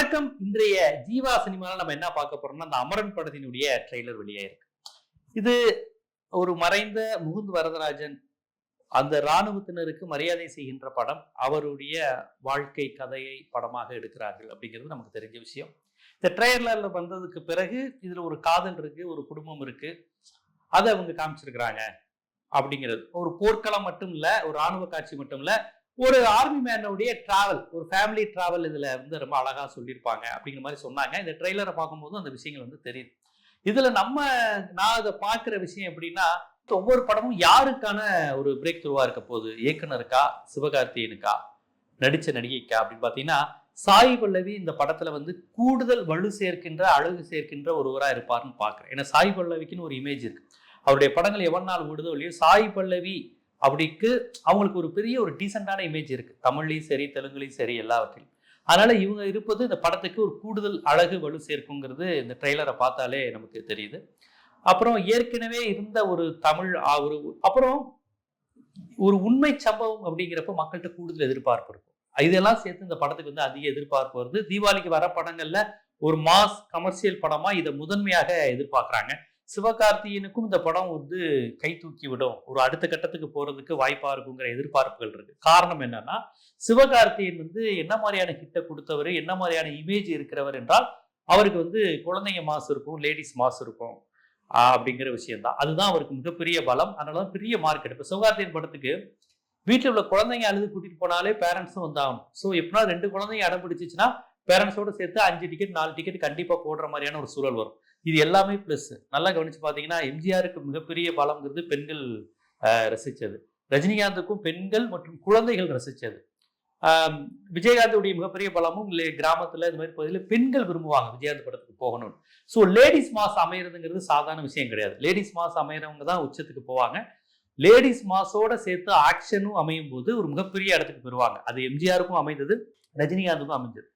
வணக்கம். இன்றைய ஜீவா சினிமால நம்ம என்ன பார்க்க போறோம்னா அந்த அமரன் படத்தினுடைய ட்ரெய்லர் வெளியாயிருக்கு இது ஒரு மறைந்த முகுந்த் வரதராஜன் அந்த இராணுவத்தினருக்கு மரியாதை செய்கின்ற படம் அவருடைய வாழ்க்கை கதையை படமாக எடுக்கிறார்கள் அப்படிங்கிறது நமக்கு தெரிஞ்ச விஷயம். இந்த ட்ரெய்லரில் வந்ததுக்கு பிறகு இதுல ஒரு காதல் இருக்கு ஒரு குடும்பம் இருக்கு. அதை அவங்க காமிச்சிருக்கிறாங்க அப்படிங்கிறது. ஒரு போர்க்களம் மட்டும் இல்லை ஒரு ராணுவ காட்சி மட்டும் இல்லை ஒரு ஆர்மி மேனுடைய டிராவல் ஒரு ஃபேமிலி டிராவல் இதில் வந்து ரொம்ப அழகாக சொல்லியிருப்பாங்க அப்படிங்கிற மாதிரி சொன்னாங்க. இந்த ட்ரெய்லரை பார்க்கும்போது அந்த விஷயங்கள் வந்து தெரியுது. இதில் நம்ம நான் அதை பார்க்குற விஷயம் எப்படின்னா ஒவ்வொரு படமும் யாருக்கான ஒரு பிரேக் த்ரூவாக இருக்க போகுது? இயக்குனருக்கா? சிவகார்த்தியனுக்கா நடித்த நடிகைக்கா? அப்படின்னு பார்த்தீங்கன்னா சாய் பல்லவி இந்த படத்தில் வந்து கூடுதல் வலு சேர்க்கின்ற அழகு சேர்க்கின்ற ஒருவராக இருப்பார்னு பார்க்குறேன். ஏன்னா சாய் பல்லவிக்குன்னு ஒரு இமேஜ் இருக்குது அவருடைய படங்கள் எவ்வளோ நாள் ஓடுதோ இல்லையோ சாய் பல்லவி அப்படிக்கு அவங்களுக்கு ஒரு பெரிய ஒரு டீசெண்டான இமேஜ் இருக்குது தமிழ்லையும் சரி தெலுங்குலையும் சரி எல்லாவற்றிலும். அதனால் இவங்க இருப்பது இந்த படத்துக்கு ஒரு கூடுதல் அழகு வலு சேர்க்குங்கிறது இந்த ட்ரெய்லரை பார்த்தாலே நமக்கு தெரியுது. அப்புறம் ஏற்கனவே இருந்த ஒரு தமிழ் ஒரு அப்புறம் ஒரு உண்மை சம்பவம் அப்படிங்கிறப்ப மக்கள்கிட்ட கூடுதல் எதிர்பார்ப்பு இருக்கும். இதெல்லாம் சேர்த்து இந்த படத்துக்கு வந்து அதிக எதிர்பார்ப்பு வருது. தீபாவளிக்கு வர படங்களில் ஒரு மாஸ் கமர்ஷியல் படமாக இதை முதன்மையாக எதிர்பார்க்குறாங்க. சிவகார்த்தியனுக்கும் இந்த படம் வந்து கை தூக்கி விடும் ஒரு அடுத்த கட்டத்துக்கு போறதுக்கு வாய்ப்பா இருக்குங்கிற எதிர்பார்ப்புகள் இருக்கு. காரணம் என்னன்னா சிவகார்த்தியன் வந்து என்ன மாதிரியான ஹிட்டை கொடுத்தவர் என்ன மாதிரியான இமேஜ் இருக்கிறவர் என்றால் அவருக்கு வந்து குழந்தைங்க மாசு இருக்கும் லேடிஸ் மாசு இருக்கும் அப்படிங்கிற விஷயம்தான். அதுதான் அவருக்கு மிகப்பெரிய பலம். அதனாலதான் பெரிய மார்க்கெட் இப்போ சிவகார்த்தியன் படத்துக்கு வீட்டில் உள்ள குழந்தைங்க அழுது கூட்டிட்டு போனாலே பேரண்ட்ஸும் வந்தாகணும். ஸோ எப்படின்னா ரெண்டு குழந்தைங்க இடம் பிடிச்சிச்சுன்னா பேரண்ட்ஸோடு சேர்த்து அஞ்சு டிக்கெட் நாலு டிக்கெட் கண்டிப்பாக போடுற மாதிரியான ஒரு சூழல் வரும். இது எல்லாமே ப்ளஸ் நல்லா கவனிச்சு பார்த்தீங்கன்னா எம்ஜிஆருக்கு மிகப்பெரிய பலம்ங்கிறது பெண்கள் ரசித்தது ரஜினிகாந்துக்கும் பெண்கள் மற்றும் குழந்தைகள் ரசித்தது விஜயகாந்தோடைய விஜயகாந்துடைய மிகப்பெரிய பலமும் இல்லை இந்த மாதிரி பகுதியில் பெண்கள் விரும்புவாங்க விஜயகாந்த் படத்துக்கு போகணும்னு. ஸோ லேடிஸ் மாஸ் அமையிறதுங்கிறது சாதாரண விஷயம் கிடையாது. லேடிஸ் மாஸ் அமையிறவங்க தான் உச்சத்துக்கு போவாங்க. லேடிஸ் மாஸோட சேர்த்து ஆக்ஷனும் அமையும் போது ஒரு மிகப்பெரிய இடத்துக்கு பெறுவாங்க. அது எம்ஜிஆருக்கும் அமைந்தது ரஜினிகாந்துக்கும் அமைஞ்சது.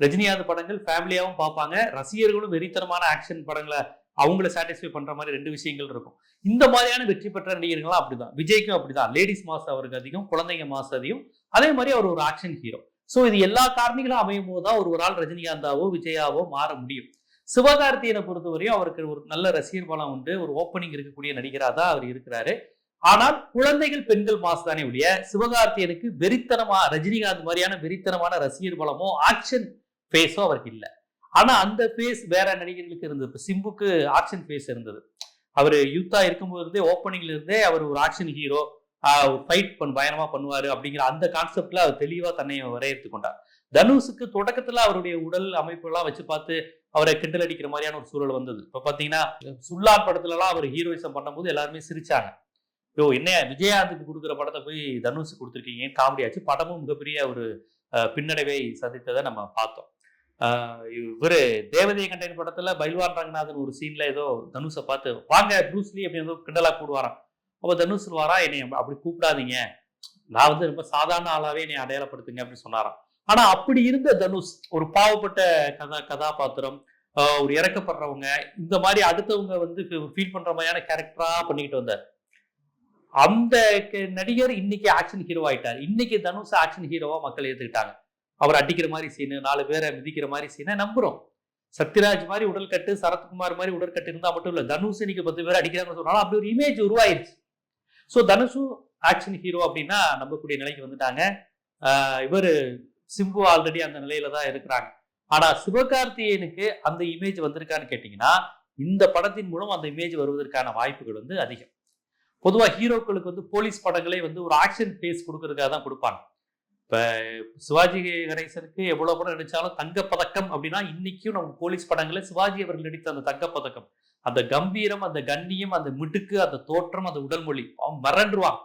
ரஜினிகாந்த் படங்கள் ஃபேமிலியாகவும் பார்ப்பாங்க. ரசிகர்களும் வெறித்தனமான ஆக்ஷன் படங்களை அவங்கள சாட்டிஸ்ஃபை பண்ற மாதிரி ரெண்டு விஷயங்கள் இருக்கும். இந்த மாதிரியான வெற்றி பெற்ற நடிகர்கள்லாம் அப்படிதான். விஜய்க்கும் அப்படிதான். லேடிஸ் மாஸ் அவருக்கு அதிகம் குழந்தைங்க மாஸ் அதிகம். அதே மாதிரி அவர் ஒரு ஆக்ஷன் ஹீரோ ஸோ இது எல்லா காரணிகளும் அமையும் போது தான் ஒரு ஒரு ஆள் ரஜினிகாந்தாவோ விஜயாவோ மாற முடியும். சிவகார்த்தியனை பொறுத்தவரையும் அவருக்கு ஒரு நல்ல ரசிகர் பலம் உண்டு. ஒரு ஓப்பனிங் இருக்கக்கூடிய நடிகராக தான் அவர் இருக்கிறாரு. ஆனால் குழந்தைகள் பெண்கள் மாஸ் தானே ஒழிய சிவகார்த்தியனுக்கு வெறித்தனமா ரஜினிகாந்த் மாதிரியான வெறித்தனமான ரசிகர் பலமோ ஆக்ஷன் ஃபேஸோ அவருக்கு இல்லை. ஆனால் அந்த ஃபேஸ் வேற நடிகர்களுக்கு இருந்தது. இப்போ சிம்புக்கு ஆக்ஷன் ஃபேஸ் இருந்தது. அவர் யூத்தா இருக்கும்போது இருந்தே ஓப்பனிங்ல இருந்தே அவர் ஒரு ஆக்ஷன் ஹீரோ ஃபைட் பண் பயணமா பண்ணுவாரு அப்படிங்கிற அந்த கான்செப்ட்ல அவர் தெளிவாக தன்னை வரையறுத்து கொண்டார். தனுஷுக்கு தொடக்கத்தில் அவருடைய உடல் அமைப்பு எல்லாம் வச்சு பார்த்து அவரை கிண்டல் அடிக்கிற மாதிரியான ஒரு சூழல் வந்தது. இப்போ பார்த்தீங்கன்னா சுல்லான் படத்துலலாம் அவர் ஹீரோயிசம் பண்ணும்போது எல்லாருமே சிரிச்சாங்க. யோ என்ன விஜயகாந்துக்கு கொடுக்குற படத்தை போய் தனுஷ் கொடுத்துருக்கீங்க? காமெடி ஆச்சு? படமும் மிகப்பெரிய ஒரு பின்னடைவை சந்தித்ததை நம்ம பார்த்தோம். இவரு தேவதைய கண்டன் படத்துல பைல்வான் ரங்கநாதன் ஒரு சீன்ல ஏதோ தனுஷை பார்த்து வாங்க ப்ரூஸ்லி அப்படி ஏதோ கிண்டலா கூடுவாராம். அப்ப தனுஷ் வாரா என்னை அப்படி கூப்பிடாதீங்க. நான் வந்து ரொம்ப சாதாரண ஆளாவே என்னை அடையாளப்படுத்துங்க அப்படின்னு சொன்னாராம். ஆனா அப்படி இருந்த தனுஷ் ஒரு பாவப்பட்ட கதா கதாபாத்திரம் ஒரு இறக்கப்படுறவங்க இந்த மாதிரி அடுத்தவங்க வந்து ஃபீல் பண்ற மாதிரியான கேரக்டரா பண்ணிக்கிட்டு வந்தார். அந்த க- நடிகர் இன்னைக்கு ஆக்ஷன் ஹீரோ ஆயிட்டார். இன்னைக்கு தனுஷ் ஆக்ஷன் ஹீரோவா மக்கள் ஏத்துக்கிட்டாங்க. அவர் அடிக்கிற மாதிரி சீனு நாலு பேரை மிதிக்கிற மாதிரி சீனை நம்புறோம். சத்யராஜ் மாதிரி உடல் கட்டு சரத்குமார் மாதிரி உடற்கட்டு இருந்தால் மட்டும் இல்லை தனுஷ் இன்னைக்கு பத்து பேர் அடிக்கிறாங்கன்னு சொன்னாலும் அப்படி ஒரு இமேஜ் உருவாயிருச்சு. ஸோ தனுஷும் ஆக்ஷன் ஹீரோ அப்படின்னா நம்பக்கூடிய நிலைக்கு வந்துட்டாங்க. இவர் சிம்பு ஆல்ரெடி அந்த நிலையில தான் இருக்கிறாங்க. ஆனா சிவகார்த்திகேயனுக்கு அந்த இமேஜ் வந்திருக்கான்னு கேட்டீங்கன்னா இந்த படத்தின் மூலம் அந்த இமேஜ் வருவதற்கான வாய்ப்புகள் வந்து அதிகம். பொதுவாக ஹீரோக்களுக்கு வந்து போலீஸ் படங்களே வந்து ஒரு ஆக்ஷன் ஃபேஸ் கொடுக்கறதுக்காக தான் கொடுப்பாங்க. இப்போ சிவாஜி கணேசனுக்கு எவ்வளோ படம் நடிச்சாலும் தங்கப்பதக்கம் அப்படின்னா இன்னைக்கும் நம்ம போலீஸ் படங்களில் சிவாஜி அவர்கள் நடித்த அந்த தங்கப்பதக்கம். அந்த கம்பீரம் அந்த கண்ணியம் அந்த மிடுக்கு அந்த தோற்றம் அந்த உடல் மொழி அவன் மறந்துருவான்.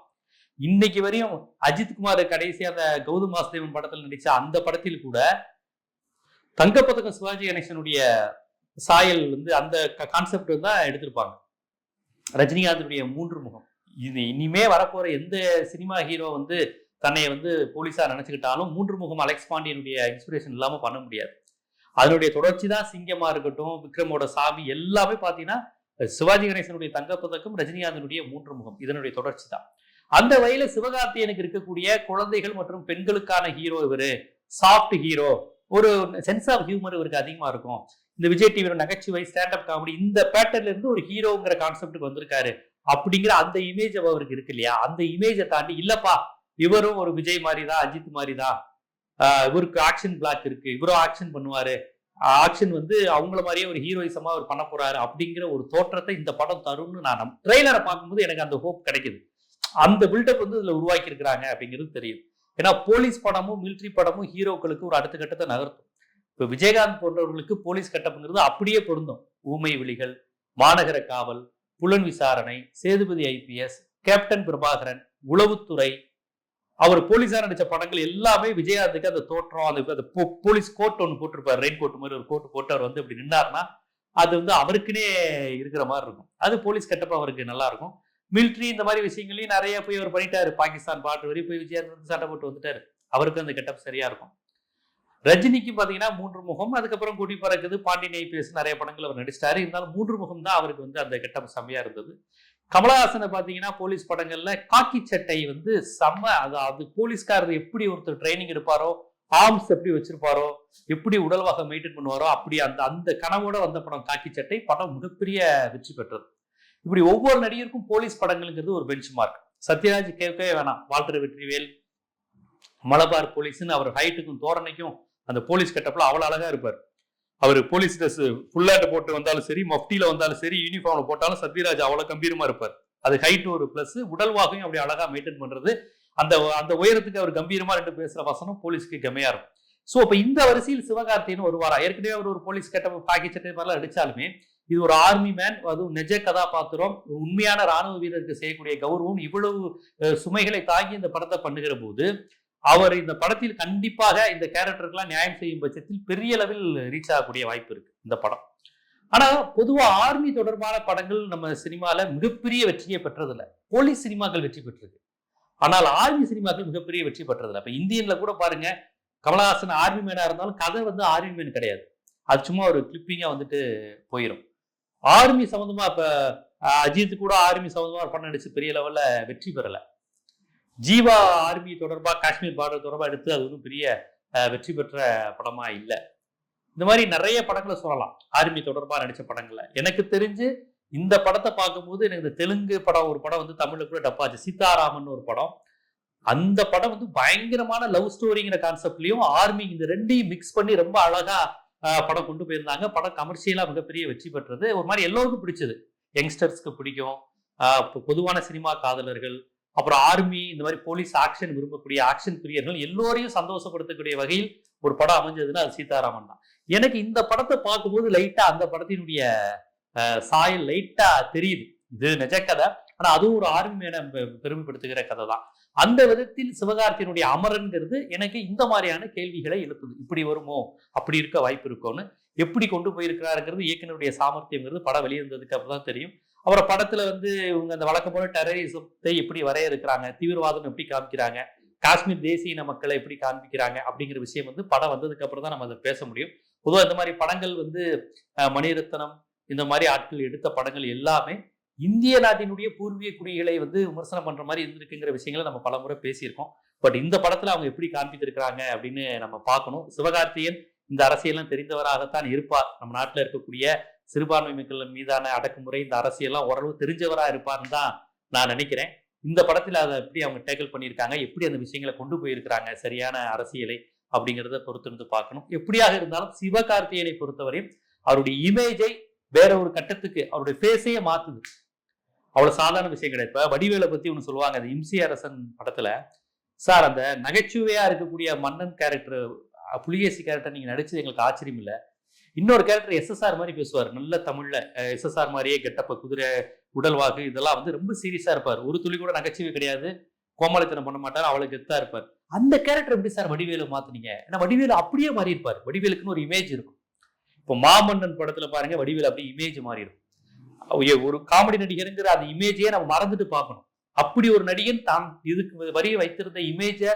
இன்னைக்கு வரையும் அஜித் குமார் கடைசி அந்த கௌதம் வாசுதேவன் படத்தில் நடித்த அந்த படத்தில் கூட தங்கப்பதக்கம் சிவாஜி கணேசனுடைய சாயல் வந்து அந்த கான்செப்ட் தான் எடுத்திருப்பாங்க. ரஜினிகாந்தனுடைய மூன்று முகம். இது இனிமே வரப்போற எந்த சினிமா ஹீரோ வந்து தன்னை வந்து போலீஸாக நினச்சிக்கிட்டாலும் மூன்று முகம் அலெக்ஸ் பாண்டியனுடைய இன்ஸ்பிரேஷன் இல்லாமல் பண்ண முடியாது. அதனுடைய தொடர்ச்சி தான் சிங்கமா இருக்கட்டும் விக்ரமோட சாமி எல்லாமே பார்த்தீங்கன்னா சிவாஜி கணேசனுடைய தங்கப்பதக்கம் ரஜினிகாந்தனுடைய மூன்று முகம். இதனுடைய தொடர்ச்சி தான். அந்த வகையில சிவகார்த்தியனுக்கு இருக்கக்கூடிய குழந்தைகள் மற்றும் பெண்களுக்கான ஹீரோ இவரு. சாஃப்ட் ஹீரோ ஒரு சென்ஸ் ஆஃப் ஹியூமர் இவருக்கு அதிகமாக இருக்கும். இந்த விஜய் டிவியோட நகைச்சுவை ஸ்டாண்டப் காமெடி இந்த பேட்டர்ல இருந்து ஒரு ஹீரோங்கிற கான்செப்டுக்கு வந்திருக்காரு. அப்படிங்கிற அந்த இமேஜ் அவருக்கு இருக்கு இல்லையா? அந்த இமேஜை தாண்டி இல்லப்பா இவரும் ஒரு விஜய் மாதிரி தான் அஜித் மாதிரி தான் இவருக்கு ஆக்ஷன் பிளாக் இருக்கு. இவரும் ஆக்ஷன் பண்ணுவாரு. ஆக்ஷன் வந்து அவங்கள மாதிரியே ஒரு ஹீரோயிசமா அவர் பண்ண போறாரு அப்படிங்கிற ஒரு தோற்றத்தை இந்த படம் தரும்னு நான் ட்ரெய்லரை பார்க்கும்போது எனக்கு அந்த ஹோப் கிடைக்குது. அந்த பில்டப் வந்து இதுல உருவாக்கி இருக்கிறாங்க அப்படிங்கிறது தெரியுது. ஏன்னா போலீஸ் படமும் மிலிட்ரி படமும் ஹீரோக்களுக்கு ஒரு அடுத்த கட்டத்தை நகர்த்தும். இப்போ விஜயகாந்த் போன்றவர்களுக்கு போலீஸ் கட்டப்புங்கிறது அப்படியே பொருந்தும். ஊமை விழிகள் மாநகர காவல் புலன் விசாரணை சேதுபதி ஐபிஎஸ் கேப்டன் பிரபாகரன் உளவுத்துறை அவர் போலீஸா நடிச்ச படங்கள் எல்லாமே விஜயகாந்துக்கு அந்த தோற்றம் அந்த அந்த போ- போலீஸ் கோட் ஒன்று போட்டிருப்பார். ரெயின் கோட் மாதிரி ஒரு கோட் போட்டு அவர் வந்து இப்படி நின்னார்னா அது வந்து அவருக்குனே இருக்கிற மாதிரி இருக்கும். அது போலீஸ் கட்டப்ப அவருக்கு நல்லா இருக்கும். மிலிட்ரி இந்த மாதிரி விஷயங்களையும் நிறைய போய் அவர் பண்ணிட்டாரு. பாகிஸ்தான் பாட்டு வரை போய் விஜயகாந்த் வந்து சண்டை போட்டு வந்துட்டாரு. அவருக்கு அந்த கெட்டப் சரியா இருக்கும். ரஜினிக்கு பார்த்தீங்கன்னா மூன்று முகம் அதுக்கப்புறம் குடி பறக்குது. பாண்டியன் ஐபிஎஸ் நிறைய படங்கள் அவர் நடிச்சிட்டாரு. இருந்தாலும் மூன்று முகம் தான் அவருக்கு வந்து அந்த கெட்டப் செம்மையா இருந்தது. கமலஹாசனை பார்த்தீங்கன்னா போலீஸ் படங்கள்ல காக்கி சட்டை வந்து செம்ம அது அது போலீஸ்காரர் எப்படி ஒருத்தர் ட்ரைனிங் எடுப்பாரோ ஆர்ம்ஸ் எப்படி வச்சிருப்பாரோ எப்படி உடல்வாக மெயின்டைன் பண்ணுவாரோ அப்படி அந்த அந்த கனவோட வந்த படம் காக்கி சட்டை படம் மிகப்பெரிய வெற்றி பெற்றது. இப்படி ஒவ்வொரு நடிகருக்கும் போலீஸ் படங்களுங்கிறது ஒரு பெஞ்ச் மார்க் சத்யராஜ் கேட்கவே வேணாம். வால்டர் வெற்றிவேல் மலபார் போலீஸ்ன்னு அவர் ஹைட்டுக்கும் தோரணைக்கும் அந்த போலீஸ் கட்டப்ல அவ்வளோ அழகா இருப்பார். அவர் போலீஸ் ட்ரெஸ் ஃபுல்லாட்டு போட்டு வந்தாலும் சரி மஃப்டியில் வந்தாலும் சரி யூனிஃபார்ம்ல போட்டாலும் சத்யராஜ் அவ்வளோ கம்பீரமாக இருப்பார். அது ஹைட் ஒரு ப்ளஸ் உடல் வாகையும் அப்படி அழகா மெயின்டைன் பண்ணுறது அந்த அந்த உயரத்துக்கு அவர் கம்பீரமாக ரெண்டு பேசுகிற வசனம் போலீஸ்க்கு கம்மியாக இருக்கும். ஸோ அப்ப இந்த வரிசையில் சிவகார்த்தின்னு வருவாரா? ஏற்கனவே அவர் ஒரு போலீஸ் கட்ட பாக்கிச்சட்டை மாதிரிலாம் அடித்தாலுமே இது ஒரு ஆர்மி மேன் அதுவும் நிஜ கதாபாத்திரம் ஒரு உண்மையான ராணுவ வீரருக்கு செய்யக்கூடிய கௌரவம் இவ்வளவு சுமைகளை தாங்கி இந்த படத்தை பண்ணுகிற போது அவர் இந்த படத்தில் கண்டிப்பாக இந்த கேரக்டருக்கெல்லாம் நியாயம் செய்யும் பட்சத்தில் பெரிய அளவில் ரீச் ஆகக்கூடிய வாய்ப்பு இருக்கு இந்த படம். ஆனால் பொதுவாக ஆர்மி தொடர்பான படங்கள் நம்ம சினிமாவில் மிகப்பெரிய வெற்றியை பெற்றதில்லை. போலீஸ் சினிமாக்கள் வெற்றி பெற்றிருக்கு. ஆனால் ஆர்மி சினிமாக்கள் மிகப்பெரிய வெற்றி பெற்றதில்லை. இப்போ இந்தியனில் கூட பாருங்க கமலஹாசன் ஆர்மி மேனாக இருந்தாலும் கதை வந்து ஆர்மி மேன் கிடையாது. அது சும்மா ஒரு கிளிப்பிங்காக வந்துட்டு போயிடும் ஆர்மி சம்மந்தமாக இப்போ அஜித் கூட ஆர்மி சம்மந்தமாக படம் நடிச்சு பெரிய லெவலில் வெற்றி பெறலை. ஜீவா ஆர்மி தொடர்பாக காஷ்மீர் பார்டர் தொடர்பாக எடுத்து அது ஒன்றும் பெரிய வெற்றி பெற்ற படமாக இல்லை. இந்த மாதிரி நிறைய படங்களை சொல்லலாம். ஆர்மி தொடர்பாக நடித்த படங்களை எனக்கு தெரிஞ்சு இந்த படத்தை பார்க்கும்போது எனக்கு இந்த தெலுங்கு படம் ஒரு படம் வந்து தமிழில் கூட டப்பாச்சு சீதாராமன் ஒரு படம். அந்த படம் வந்து பயங்கரமான லவ் ஸ்டோரிங்கிற கான்செப்ட்லையும் ஆர்மி இந்த ரெண்டையும் மிக்ஸ் பண்ணி ரொம்ப அழகாக படம் கொண்டு போயிருந்தாங்க. படம் கமர்ஷியலாக மிகப்பெரிய வெற்றி பெற்றது. ஒரு மாதிரி எல்லோருக்கும் பிடிச்சது. யங்ஸ்டர்ஸ்க்கு பிடிக்கும். பொதுவான சினிமா காதலர்கள் அப்புறம் ஆர்மி இந்த மாதிரி போலீஸ் ஆக்ஷன் விரும்பக்கூடிய ஆக்ஷன் பிரியர்கள் எல்லோரையும் சந்தோஷப்படுத்தக்கூடிய வகையில் ஒரு படம் அமைஞ்சதுன்னா அது சீதாராமன் தான். எனக்கு இந்த படத்தை பார்க்கும்போது லைட்டா அந்த படத்தினுடைய சாயல் லைட்டா தெரியுது. இது நிஜ கதை. ஆனா அதுவும் ஒரு ஆர்மி மேன பெருமைப்படுத்துகிற கதை தான். அந்த விதத்தில் சிவகார்த்தியினுடைய அமரன்கிறது எனக்கு இந்த மாதிரியான கேள்விகளை எழுப்புது. இப்படி வருமோ? அப்படி இருக்க வாய்ப்பு இருக்கும்னு. எப்படி கொண்டு போயிருக்கிறாருங்கிறது இயக்குனருடைய சாமர்த்தியங்கிறது படம் வெளியிருந்ததுக்கு அப்புறம் தான் தெரியும். அப்புறம் படத்துல வந்து இவங்க அந்த வழக்கம் போல டெரரிசத்தை எப்படி வரையறுக்கிறாங்க தீவிரவாதம் எப்படி காமிக்கிறாங்க காஷ்மீர் தேசிய இன மக்களை எப்படி காண்பிக்கிறாங்க அப்படிங்கிற விஷயம் வந்து படம் வந்ததுக்கு அப்புறம் தான் நம்ம அதை பேச முடியும். பொதுவாக இந்த மாதிரி படங்கள் வந்து மணிரத்னம் இந்த மாதிரி ஆட்கள் எடுத்த படங்கள் எல்லாமே இந்திய நாட்டினுடைய பூர்வீக குடிகளை வந்து விமர்சனம் பண்ற மாதிரி இருந்திருக்குங்கிற விஷயங்களை நம்ம பலமுறை பேசியிருக்கோம். பட் இந்த படத்துல அவங்க எப்படி காண்பித்திருக்கிறாங்க அப்படின்னு நம்ம பார்க்கணும். சிவகார்த்தியன் இந்த அரசியல்லாம் தெரிந்தவராகத்தான் இருப்பார். நம்ம நாட்டில் இருக்கக்கூடிய சிறுபான்மை மக்கள் மீதான அடக்குமுறை இந்த அரசியல்லாம் ஓரளவு தெரிஞ்சவராக இருப்பார்னு தான் நான் நினைக்கிறேன். இந்த படத்தில் அதை எப்படி அவங்க டேக்கிள் பண்ணியிருக்காங்க எப்படி அந்த விஷயங்களை கொண்டு போயிருக்கிறாங்க சரியான அரசியலை அப்படிங்கிறத பொறுத்திருந்து பார்க்கணும். எப்படியாக இருந்தாலும் சிவகார்த்தியனை பொறுத்தவரையும் அவருடைய இமேஜை வேற ஒரு கட்டத்துக்கு அவருடைய ஃபேஸையே மாத்துது. அவ்வளோ சாதாரண விஷயம் கிடையாது. இப்போ வடிவேலை பற்றி ஒன்று சொல்லுவாங்க அந்த இம்சி அரசன் படத்தில். சார் அந்த நகைச்சுவையாக இருக்கக்கூடிய மன்னன் கேரக்டர் புலிகேசி கேரக்டர் நீங்கள் நடிச்சது எங்களுக்கு ஆச்சரியம் இல்லை இன்னொரு கேரக்டர் எஸ்எஸ்ஆர் மாதிரி பேசுவார். நல்ல தமிழ்ல எஸ்எஸ்ஆர் மாதிரியே கெட்டப்ப குதிரை உடல்வாக்கு இதெல்லாம் வந்து ரொம்ப சீரியஸா இருப்பார். ஒரு துளி கூட நகைச்சுவை கிடையாது. கோமாளித்தனம் பண்ண மாட்டார் அவளுக்கு கெத்தா இருப்பார். அந்த கேரக்டர் எப்படி சார் வடிவேலு மாத்தினீங்க? ஏன்னா வடிவேலு அப்படியே மாறி இருப்பார் வடிவேலுக்குன்னு ஒரு இமேஜ் இருக்கும். இப்போ மாமன்னன் படத்துல பாருங்க வடிவேலு அப்படியே இமேஜ் மாறி இருக்கும் ஒரு காமெடி நடிகருங்கிற அந்த இமேஜையே நம்ம மறந்துட்டு பார்க்கணும். அப்படி ஒரு நடிகன் தான் இதுக்கு வரிய வைத்திருந்த இமேஜை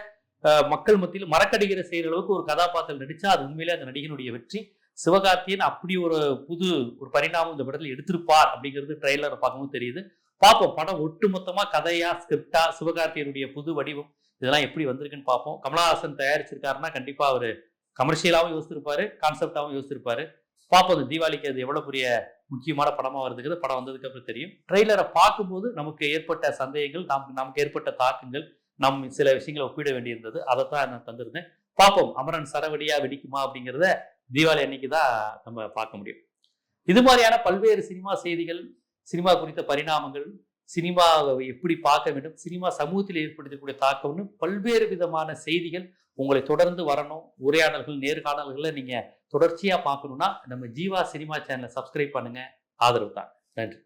மக்கள் மத்தியில் மறக்கடிக்கிற செய்கிற அளவுக்கு ஒரு கதாபாத்திரம் நடிச்சா அது உண்மையிலே அந்த நடிகனுடைய வெற்றி. சிவகார்த்தியன் அப்படி ஒரு புது ஒரு பரிணாமம் இந்த படத்தில் எடுத்திருப்பார் அப்படிங்கிறது ட்ரெய்லர் பார்க்கும்போது தெரியுது. பார்ப்போம். படம் ஒட்டுமொத்தமாக கதையா ஸ்கிரிப்டா சிவகார்த்தியனுடைய புது வடிவம் இதெல்லாம் எப்படி வந்திருக்குன்னு பார்ப்போம். கமலஹாசன் தயாரிச்சிருக்காருன்னா கண்டிப்பாக அவர் கமர்ஷியலாகவும் யோசிச்சிருப்பாரு கான்செப்டாகவும் யோசிச்சிருப்பாரு பார்ப்போம். இந்த தீபாவளிக்கு அது எவ்வளோ பெரிய முக்கியமான படமாக வருதுங்கிறது படம் வந்ததுக்கு அப்புறம் தெரியும். ட்ரெய்லரை பார்க்கும்போது நமக்கு ஏற்பட்ட சந்தேகங்கள் நமக்கு நமக்கு ஏற்பட்ட தாக்கங்கள் நம் சில விஷயங்களை ஒப்பிட வேண்டியிருந்தது. அதை தான் நான் தந்திருந்தேன். பார்ப்போம். அமரன் சரவடியாக வெடிக்குமா அப்படிங்கிறத தீபாவளி அன்னைக்கு தான் நம்ம பார்க்க முடியும். இது மாதிரியான பல்வேறு சினிமா செய்திகள் சினிமா குறித்த பரிணாமங்கள் சினிமாவை எப்படி பார்க்க வேண்டும் சினிமா சமூகத்தில் ஏற்படுத்தக்கூடிய தாக்கம்னு பல்வேறு விதமான செய்திகள் உங்களை தொடர்ந்து வரணும். உரையாடல்கள் நேர்காணல்களை நீங்கள் தொடர்ச்சியாக பார்க்கணுன்னா நம்ம ஜீவா சினிமா சேனலை சப்ஸ்கிரைப் பண்ணுங்கள் ஆதரவு தான். நன்றி.